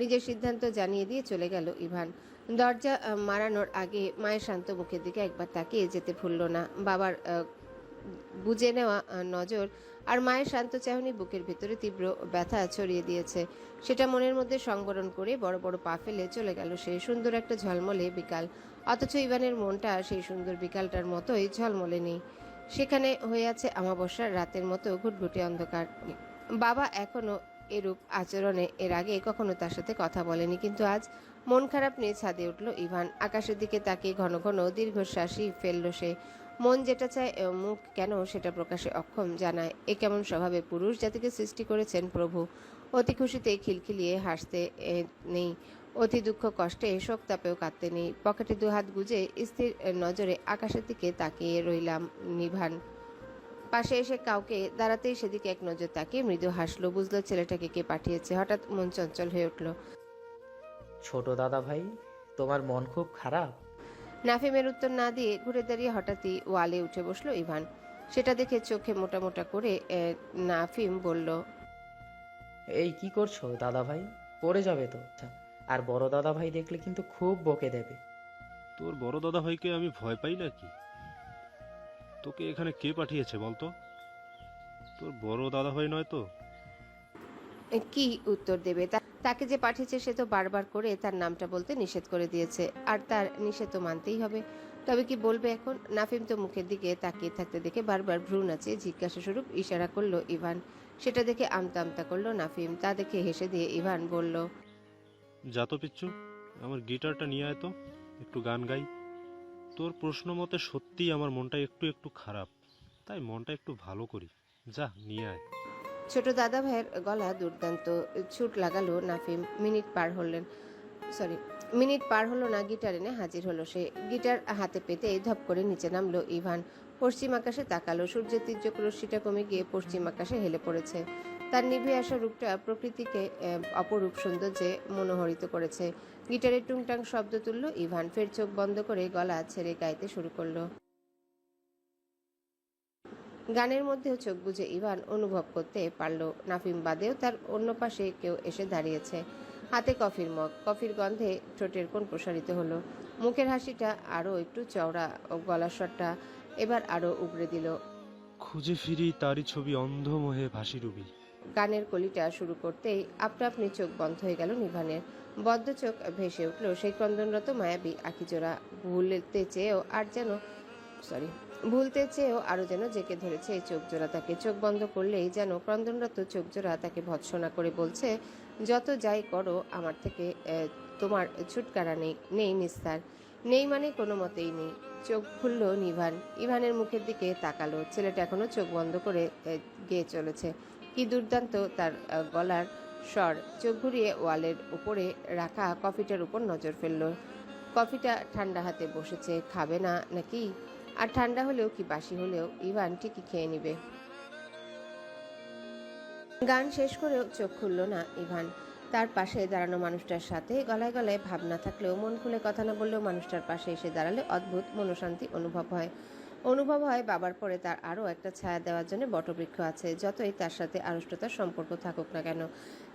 নিজের সিদ্ধান্ত জানিয়ে দিয়ে চলে গেল ইভান। দরজা মারানোর আগে মায়ের শান্ত মুখের দিকে একবার তাকিয়ে যেতে ভুলল না। বাবার বুঝে নেওয়া নজর আর মায়ের শান্ত চাহনি বুকের ভেতরে তীব্র ব্যথা ছড়িয়ে দিয়েছে। সেটা মনের মধ্যে সংবরণ করে বড় বড় পা ফেলে চলে গেল সে সুন্দর একটা ঝলমলে বিকাল। অথচ ইভানের মনটা সেই সুন্দর বিকালটার মতোই ঝলমলে নেই সেখানে হয়ে আছে আমাবস্যার রাতের মতো ঘুটঘুটে অন্ধকার। বাবা এখনও এরূপ আচরণে এর আগে কখনো তার সাথে কথা বলেনি, কিন্তু আজ মন খারাপ নিয়ে ছাদে উঠল ইভান। আকাশের দিকে তাকিয়ে ঘন ঘন দীর্ঘশ্বাসই ফেলল সে। মন যেটা চায় মুখ কেন সেটা প্রকাশে অক্ষম জানায়। এ কেমন স্বভাবে পুরুষ জাতিকে সৃষ্টি করেছেন প্রভু। অতি খুশিতে খিলখিলিয়ে হাসতে নেই। অতি দুঃখ কষ্টে শোক তাপেও কাঁদতে নেই। পকেটে দুহাত গুজে স্থির নজরে আকাশের দিকে তাকিয়ে রইলাম নিভান পাশে এসে কাউকে দাঁড়াতেই সেদিকে এক নজর তাকিয়ে মৃদু হাসলো বুঝলো ছেলেটাকে কে পাঠিয়েছে হঠাৎ মন চঞ্চল হয়ে উঠল। ছোট দাদা ভাই তোমার মন খুব খারাপ? নাফিমের উত্তর না দিয়ে ঘুরে দাঁড়িয়ে হঠাৎই ওয়ালে উঠে বসল ইভান। সেটা দেখে চোখে মোটা মোটা করে এ, নাফিম বলল এই কি করছ দাদা ভাই? পড়ে যাবে তো? আর বড় দাদা ভাই দেখলে কিন্তু খুব বকে দেবে। তোর বড় দাদা ভাইকে আমি ভয় পাই নাকি? তোকে এখানে কে পাঠিয়েছে বলতো? তোর বড় দাদা ভাই নয় তো? কি উত্তর দেবে? তাকে যে পাঠিয়েছে সে তো বারবার করে তার নামটা বলতে নিষেধ করে দিয়েছে। আর তার নিষেধ তো মানতেই হবে। তবে কি বলবে এখন? নাফিম তো মুখের দিকে তাকিয়ে থাকতে দেখে বারবার ভ্রু নাচে জিজ্ঞাসা স্বরূপ ইশারা করল ইভান। সেটা দেখে আমতা আমতা করল নাফিম। তা দেখে হেসে দিয়ে ইভান বলল যা তো পিচ্ছু আমার গিটারটা নিয়ে আয় তো। একটু গান গাই। তোর প্রশ্ন মতে সত্যিই আমার মনটা একটু একটু খারাপ। তাই মনটা একটু ভালো করি। যা, নিয়ে আয়। ছোট দাদা ভাইয়ের গলা দুর্দান্ত। ছুট লাগালো নাফিম। মিনিট পার হলেন। সরি, মিনিট পার হলো না, গিটার এনে হাজির হলো সে। গিটার হাতে পেতে ধপ করে নিচে নামলো ইভান। পশ্চিম আকাশে তাকালো। সূর্যের তীর্যক রশ্মিটা কমে গিয়ে পশ্চিম আকাশে হেলে পড়েছে। তার নিভে আসা রূপটা প্রকৃতিকে অপরূপ সৌন্দর্যে মনোহরিত করেছে। গিটারের টুংটাং শব্দ তুলল ইভান, ফের চোখ বন্ধ করে গলা ছেড়ে গাইতে শুরু করল। গানের মধ্যেও চোখ বুজে ইভান অনুভব করতে পারল, নাফিম বাদেও তার অন্য পাশে কেউ এসে দাঁড়িয়েছে। হাতে কফির মগ, কফির গন্ধে ঠোঁটের কোণ প্রসারিত হলো। মুখের হাসিটা আরও একটু চওড়া ও গলার স্বরটা এবার আরও উগড়ে দিল। খুঁজে ফিরি তারই ছবি অন্ধমোহে ভাসি রুবি গানের কলিটা শুরু করতেই আপনা আপনি চোখ বন্ধ হয়ে গেল নিভানের বদ্ধ চোখ ভেসে উঠল সেই ক্রন্দনরত মায়াবী আখিজোড়া ভুলতে চেয়েও আর যেন সরি ভুলতে চেয়েও আরও যেন জেকে ধরেছে এই চোখ জোড়া তাকে। চোখ বন্ধ করলেই যেন ক্রন্দনরত চোখ জোড়া তাকে ভৎসনা করে বলছে, যত যাই করো, আমার থেকে তোমার ছুটকারা নেই নেই নিস্তার, নেই মানে কোনো মতেই নেই। চোখ খুলল নিভান ইভানের মুখের দিকে তাকালো। ছেলেটা এখনও চোখ বন্ধ করে গেয়ে চলেছে। কি দুর্দান্ত তার গলার স্বর। চোখ ঘুরিয়ে ওয়ালের উপরে রাখা কফিটার উপর নজর ফেলল। কফিটা ঠান্ডা হাতে বসেছে, খাবে না নাকি? আর ঠান্ডা হলেও কি বাসি হলেও ইভান ঠিকই খেয়ে নিবে। গান শেষ করেও চোখ খুলল না ইভান। তার পাশে দাঁড়ানো মানুষটার সাথে গলায় গলায় ভাবনা থাকলেও মন খুলে কথা না বললেও মানুষটার পাশে এসে দাঁড়ালে অদ্ভুত মনোশান্তি অনুভব হয়। অনুভব হয় বাবার পরে তার আরও একটা ছায়া দেওয়ার জন্য বটবৃক্ষ আছে, যতই তার সাথে আড়ষ্টতার সম্পর্ক থাকুক না কেন।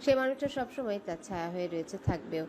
সে মানুষটা সবসময় তার ছায়া হয়ে রয়েছে, থাকবেও।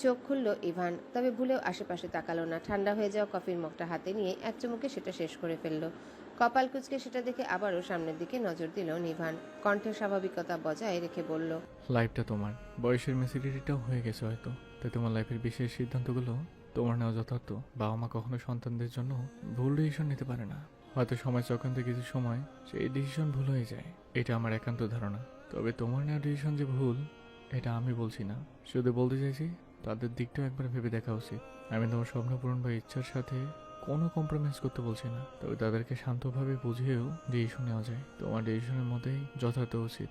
চোখ খুলল ইভান, তবে ভুলেও আশেপাশে তাকালো না। ঠান্ডা হয়ে যাওয়া কফির মগটা হাতে নিয়ে এক চুমুকে সেটা শেষ করে ফেলল। কপাল কুচকে সেটা দেখে আবারও সামনের দিকে নজর দিল নিভান। কণ্ঠের স্বাভাবিকতা বজায় রেখে বলল লাইফটা তোমার। বয়সের মেসিডিটিটাও হয়ে গেছে হয়তো, তাই তোমার লাইফের বিশেষ সিদ্ধান্তগুলো তোমার নেওয়া যথার্থ। বাবা মা কখনো সন্তানদের জন্য ভুল ডিসিশন নিতে পারে না। হয়তো সময় চক্রান্তে কিছু সময় সেই ডিসিশন ভুল হয়ে যায়। এটা আমার একান্ত ধারণা। তবে তোমার নেওয়া ডিসিশন যে ভুল, এটা আমি বলছি না। শুধু বলতে চাইছি, তাদের দিকটাও একবার ভেবে দেখা উচিত। আমি তোমার স্বপ্ন পূরণ বা ইচ্ছার সাথে কোনো কম্প্রোমাইজ করতে বলছি না। তবে তাদেরকে শান্তভাবে বুঝিয়েও ডিসিশন নেওয়া যায়। তোমার ডিসিশনের মধ্যেই যথার্থ উচিত।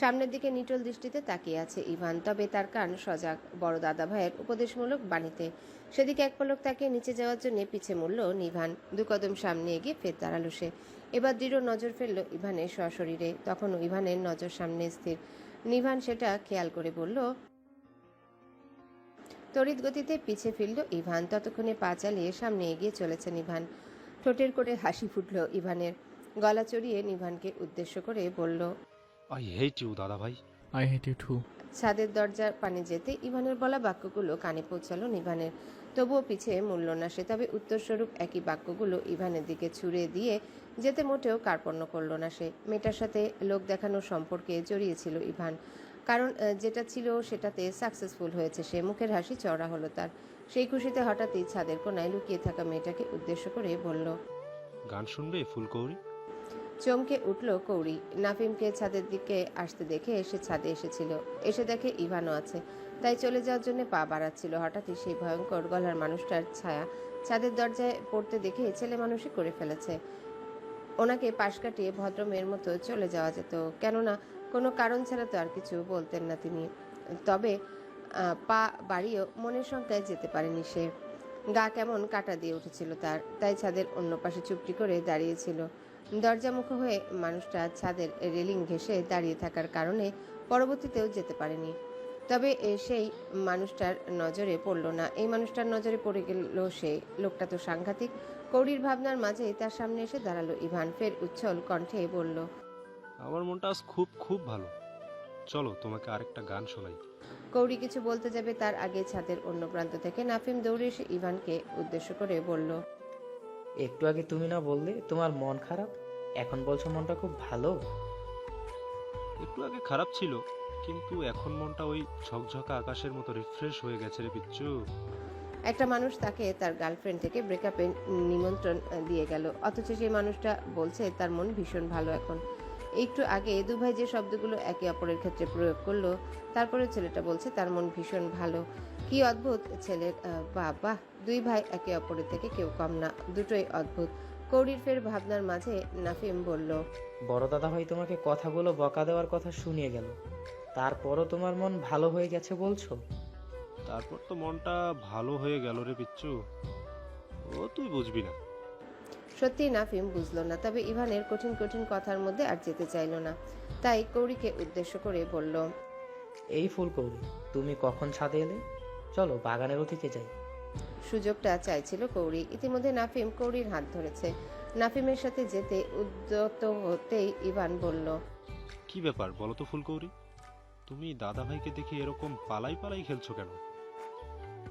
সামনের দিকে নিটল দৃষ্টিতে তাকিয়ে আছে ইভান, তবে তার কান সজাগ। বড় দাদা ভাইয়ের উপদেশমূলক বাণীতে। সেদিকে এক পলক তাকে নিচে যাওয়ার জন্য পিছে মূল্য নিভান দু কদম সামনে এগিয়ে ফের দাঁড়াল সে। এবার দৃঢ় নজর ফেলল ইভানের সশরীরে। তখন ইভানের নজর সামনে স্থির। নিভান সেটা খেয়াল করে বলল, তড়িৎ গতিতে পিছে ফিরল ইভান। ততক্ষণে পা চালিয়ে সামনে এগিয়ে চলেছে নিভান ঠোঁটের করে হাসি ফুটল ইভানের। গলা চড়িয়ে নিভানকে উদ্দেশ্য করে বলল আই হেট ইউ দাদা ভাই। আই হেট ইউ টু ছাদের দরজার পানে যেতে ইভানের বলা বাক্যগুলো কানে পৌঁছালো নিভানের। তবুও পিছিয়ে মূল্য না সে তবে উত্তরস্বরূপ একই বাক্যগুলো ইভানের দিকে ছুড়ে দিয়ে যেতে মোটেও কার্পণ্য করল না সে। মেয়েটার সাথে লোক দেখানোর সম্পর্কে জড়িয়েছিল ইভান। কারণ যেটা ছিল সেটাতে সাকসেসফুল হয়েছে সে। মুখের হাসি চড়া হলো তার। সেই খুশিতে হঠাৎই ছাদের কোনায় লুকিয়ে থাকা মেয়েটাকে উদ্দেশ্য করে বলল গান শুনবে ফুলকৌরি? চমকে উঠল কৌরি নাফিমকে ছাদের দিকে আসতে দেখে এসে ছাদে এসেছিল। এসে দেখে ইভানও আছে। তাই চলে যাওয়ার জন্য পা বাড়াচ্ছিল। হঠাৎই সেই ভয়ঙ্কর গলার মানুষটার ছায়া ছাদের দরজায় পড়তে দেখে ছেলে মানুষই করে ফেলেছে। ওনাকে পাশ কাটিয়ে ভদ্র মেয়ের মতো চলে যাওয়া যেত। কেননা, কোনো কারণ ছাড়া তো আর কিছু বলতেন না তিনি। তবে পা বাড়িয়েও মনের সংখ্যায় যেতে পারেনি সে। গা কেমন কাটা দিয়ে উঠেছিল তার। তাই ছাদের অন্য পাশে চুপটি করে দাঁড়িয়েছিল দরজামুখ হয়ে মানুষটা ছাদের রেলিং ঘেঁষে দাঁড়িয়ে থাকার কারণে পরবর্তীতেও যেতে পারেনি। তবে সেই মানুষটার নজরে পড়ল না। এই মানুষটার নজরে পড়ে গেল সে। লোকটা তো সাংঘাতিক। কৌড়ির ভাবনার মাঝেই তার সামনে এসে দাঁড়াল ইভান। ফের উচ্ছল কণ্ঠে বলল আমার মনটা আজ খুব খুব ভালো। চলো তোমাকে আরেকটা গান শোনাই। কৌড়ি কিছু বলতে যাবে তার আগে ছাদের অন্য প্রান্ত থেকে নাফিম দৌড়ে এসে ইভানকে উদ্দেশ্য করে বলল একটু আগে তুমি না বললে তোমার মন খারাপ? এখন বলছো মনটা খুব ভালো? একটু আগে খারাপ ছিল কিন্তু এখন মনটা ওই ঝকঝকা আকাশের মতো রিফ্রেশ হয়ে গেছে রে পিচ্চু। একটা মানুষ তাকে তার গার্লফ্রেন্ড থেকে ব্রেকআপে নিমন্ত্রণ দিয়ে গেল। অথচ সেই মানুষটা বলছে তার মন ভীষণ ভালো এখন। একটু আগে দুভাই যে শব্দগুলো একে অপরের ক্ষেত্রে প্রয়োগ করল তারপরে ছেলেটা বলছে তার মন ভীষণ ভালো। কি অদ্ভুত ছেলের বাবা দুই ভাই একে অপরের থেকে কেউ কম না দুটোই অদ্ভুত। কৌড়ির ফের ভাবনার মাঝে নাফিম বলল বড় দাদা ভাই তোমাকে কথাগুলো বকা দেওয়ার কথা শুনিয়ে গেল। তারপরও তোমার মন ভালো হয়ে গেছে বলছো? তারপর তো মনটা ভালো হয়ে গেল রে পিচ্চু। ও তুই বুঝবি না। সত্যি নাফিম বুঝলো না তবে ইভানের কঠিন কঠিন কথার মধ্যে আর যেতে চাইলো না। তাই কৌড়িকে উদ্দেশ্য করে বলল এই ফুলকৌরি তুমি কখন ছাদে এলে? চলো বাগানের ওদিকে যাই। সুযোগটা চাইছিল কৌরি ইতিমধ্যে নাফিম কৌরির হাত ধরেছে। নাফিমের সাথে যেতে উদ্যত হতেই ইভান বলল কি ব্যাপার বলো তো ফুলকৌরি তুমি দাদা ভাইকে দেখে এরকম পালাই পালাই খেলছো কেন?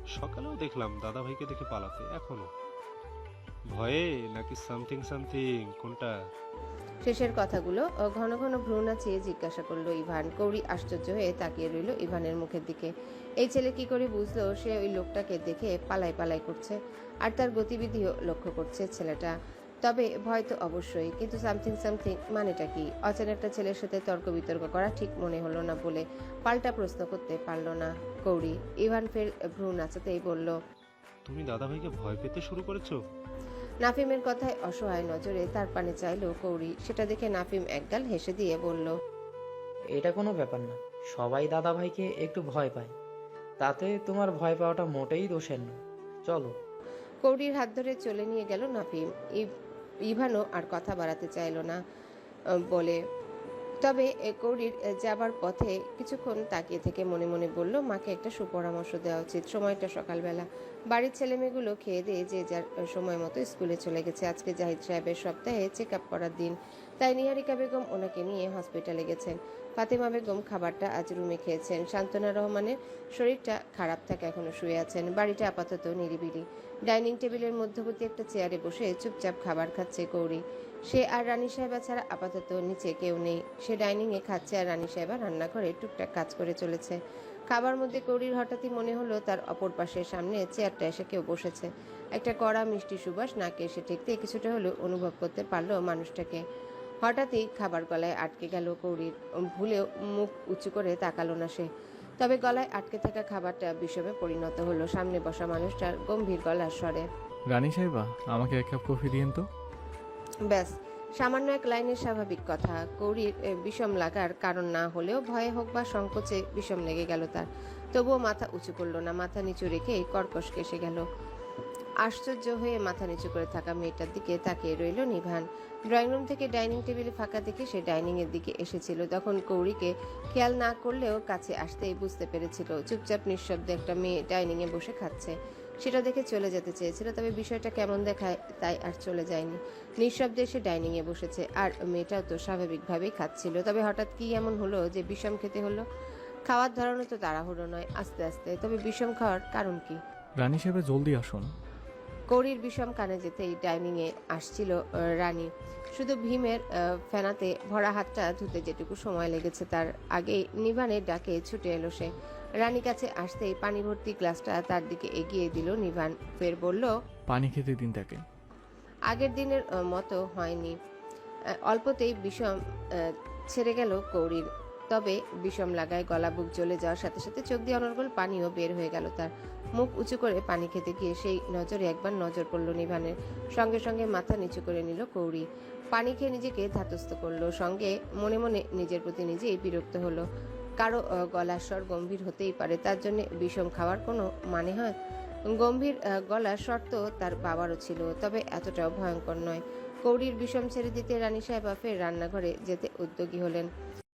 সকালেও দেখলাম দাদা ভাইকে দেখে পালাতে এখনও। ভয়ে নাকি সামথিং সামথিং কোনটা? শেষের কথাগুলো ও ঘন ঘন ভ্রু নাচিয়ে জিজ্ঞাসা করল ইভান। কৌরি আশ্চর্য হয়ে তাকিয়ে রইল ইভানের মুখের দিকে। এই ছেলে কি করে বুঝলো সে ওই লোকটাকে দেখে পালাই পালাই করছে আর তার গতিবিধিও লক্ষ্য করছে ছেলেটা। তবে ভয় তো অবশ্যই কিন্তু সামথিং সামথিং মানেটা কি? অচেনা একটা ছেলের সাথে তর্ক বিতর্ক করা ঠিক মনে হলো না বলে পাল্টা প্রশ্ন করতে পারল না কৌরি। ইভান ফের ভ্রু নাচাতেই বলল তুমি দাদা ভাইকে ভয় পেতে শুরু করেছ? নাফিমের কথায় অসহায় নজরে তার পানে চাইলো কৌরি সেটা দেখে নাফিম একগাল হেসে দিয়ে বলল এটা কোনো ব্যাপার না। সবাই দাদা ভাইকে একটু ভয় পায়। তাতে তোমার ভয় পাওয়াটা মোটেই দোষের না চলো। কৌরির হাত ধরে চলে নিয়ে গেল নাফিম। ইভ- ইভানও আর কথা বাড়াতে চাইল না বলে তবে এ কৌরির যাবার পথে কিছুক্ষণ তাকিয়ে থেকে মনে মনে বলল, মাকে একটা সুপরামর্শ দেওয়া উচিত। সময়টা সকালবেলা। বাড়ির ছেলেমেয়েগুলো খেয়ে দিয়ে যে যার সময় মতো স্কুলে চলে গেছে। আজকে জাহিদ সাহেবের সপ্তাহে চেক আপ করার দিন। তাই নিহারিকা বেগম ওনাকে নিয়ে হসপিটালে গেছেন। ফাতেমা বেগম খাবারটা আজ রুমে খেয়েছেন। শান্তনা রহমানের শরীরটা খারাপ থাকে, এখনও শুয়ে আছেন। বাড়িটা আপাতত নিরিবিলি। ডাইনিং টেবিলের মধ্যবর্তী একটা চেয়ারে বসে চুপচাপ খাবার খাচ্ছে কৌরি সে আর রানী সাহেবা ছাড়া আপাতত নিচে কেউ নেই। সে ডাইনিংয়ে খাচ্ছে আর রানী সাহেবা রান্নাঘরে টুকটাক কাজ করে চলেছে। খাবার মধ্যে কৌরির হঠাৎই মনে হলো তার অপর পাশের সামনে চেয়ারটা এসে কেউ বসেছে। একটা কড়া মিষ্টি সুবাস নাকে এসে ঠেকতে কিছুটা হলেও অনুভব করতে পারল মানুষটাকে। হঠাৎই খাবার গলায় আটকে গেল কৌরির ভুলেও মুখ উঁচু করে তাকালো না সে। তবে গলায় আটকে থাকা খাবারটা বিষমে পরিণত হলো। সামনে বসা মানুষটার গম্ভীর গলার স্বরে, রানী সাহেবা, আমাকে এক কাপ কফি দিয়েন তো? ব্যাস, সামান্য এক লাইনের স্বাভাবিক কথা। কৌরির বিষম লাগার কারণ না হলেও ভয়ে হোক বা সংকোচে বিষম লেগে গেল তার। তবুও মাথা উঁচু করল না, মাথা নিচু রেখে কর্কশ কেসে গেল। আশ্চর্য হয়ে মাথা নিচু করে থাকা মেয়েটার দিকে তাকিয়ে রইল নিভান। ড্রয়িং রুম থেকে ডাইনিং টেবিলে ফাঁকা দেখে সে ডাইনিং এর দিকে এসেছিল। তখন কৌরিকে খেয়াল না করলেও কাছে আসতেই বুঝতে পেরেছিল, চুপচাপ নিঃশব্দে একটা মেয়ে ডাইনিং এ বসে খাচ্ছে। সেটা দেখে চলে যেতে চেয়েছিল তবে বিষয়টা কেমন দেখায় তাই আর চলে যায়নি। নিঃশব্দে এসে ডাইনিং এ বসেছে আর মেয়েটাও তো স্বাভাবিকভাবেই খাচ্ছিল। তবে হঠাৎ কি এমন হলো যে বিষম খেতে হলো? খাওয়ার ধরনও তো তাড়াহুড়ো নয় আস্তে আস্তে। তবে বিষম খাওয়ার কারণ কি? রানী সাহেব জলদি আসুন। কৌরির বিষম কানে যেতেই ডাইনিংয়ে আসছিল রানী। শুধু ভীমের ফেনাতে ভরা হাতটা ধুতে যেটুকু সময় লেগেছে তার আগেই নিবানের ডাকে ছুটে এলো সে। রানী কাছে আসতেই পানি ভর্তি গ্লাসটা তার দিকে এগিয়ে দিল নিভান। ফের বলল পানি খেতে দিন তাকে। আগের দিনের মতো হয়নি। অল্পতেই বিষম ছেড়ে গেল কৌরির। তবে বিষম লাগায় গলা বুক জ্বলে যাওয়ার সাথে সাথে চোখ দিয়ে অনর্গল পানিও বের হয়ে গেল তার। মুখ উঁচু করে পানি খেতে গিয়ে সেই নজরে একবার নজর পড়ল নিভানের। সঙ্গে সঙ্গে মাথা নিচু করে নিল কৌরি। পানি খেয়ে নিজেকে ধাতস্থ করল। সঙ্গে মনে মনে নিজের প্রতি নিজেই বিরক্ত হলো। কারও গলার স্বর গম্ভীর হতেই পারে, তার জন্য বিষম খাওয়ার কোনো মানে হয়? গম্ভীর গলার স্বর তো তার বাবারও ছিল, তবে এতটাও ভয়ঙ্কর নয়। কৌরির বিষম ছেড়ে দিতে রানী সাহেব ফের রান্নাঘরে যেতে উদ্যোগী হলেন।